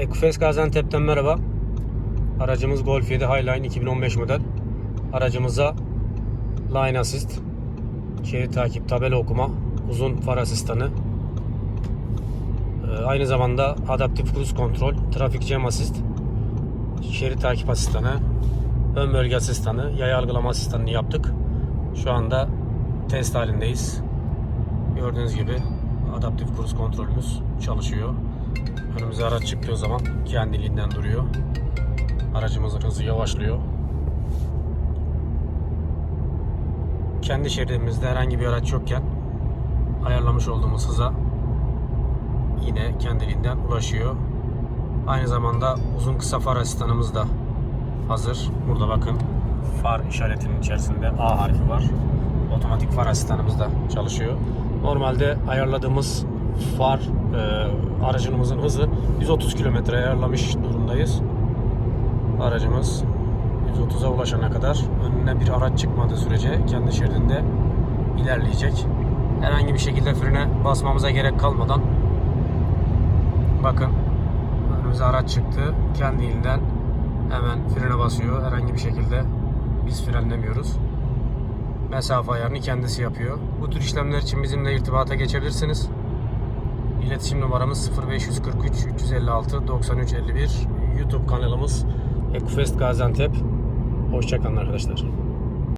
Ekufes Gaziantep'ten merhaba. Aracımız Golf 7 Highline 2015 model. Aracımıza Line Assist, şerit takip, tabela okuma, uzun far asistanı, e, aynı zamanda adaptif cruise kontrol, trafik cam asist, şerit takip asistanı, ön bölge asistanı, yaya algılama asistanını yaptık. Şu anda test halindeyiz. Gördüğünüz gibi adaptif cruise kontrolümüz çalışıyor. Önümüze araç çıktığı zaman kendiliğinden duruyor. Aracımızın hızı yavaşlıyor. Kendi şeridimizde herhangi bir araç yokken ayarlamış olduğumuz hıza yine kendiliğinden ulaşıyor. Aynı zamanda uzun kısa far asistanımız da hazır. Burada bakın far işaretinin içerisinde A harfi var. Otomatik far asistanımız da çalışıyor. Normalde ayarladığımız far e, aracımızın hızı 130 km ayarlamış durumdayız. Aracımız 130'a ulaşana kadar önüne bir araç çıkmadığı sürece kendi şeridinde ilerleyecek. Herhangi bir şekilde frene basmamıza gerek kalmadan bakın önümüze araç çıktı. Kendiliğinden hemen frene basıyor. Herhangi bir şekilde biz frenlemiyoruz. Mesafe ayarını kendisi yapıyor. Bu tür işlemler için bizimle irtibata geçebilirsiniz. İletişim numaramız 0543 356 93 51. YouTube kanalımız Ekufest Gaziantep. Hoşçakalın arkadaşlar.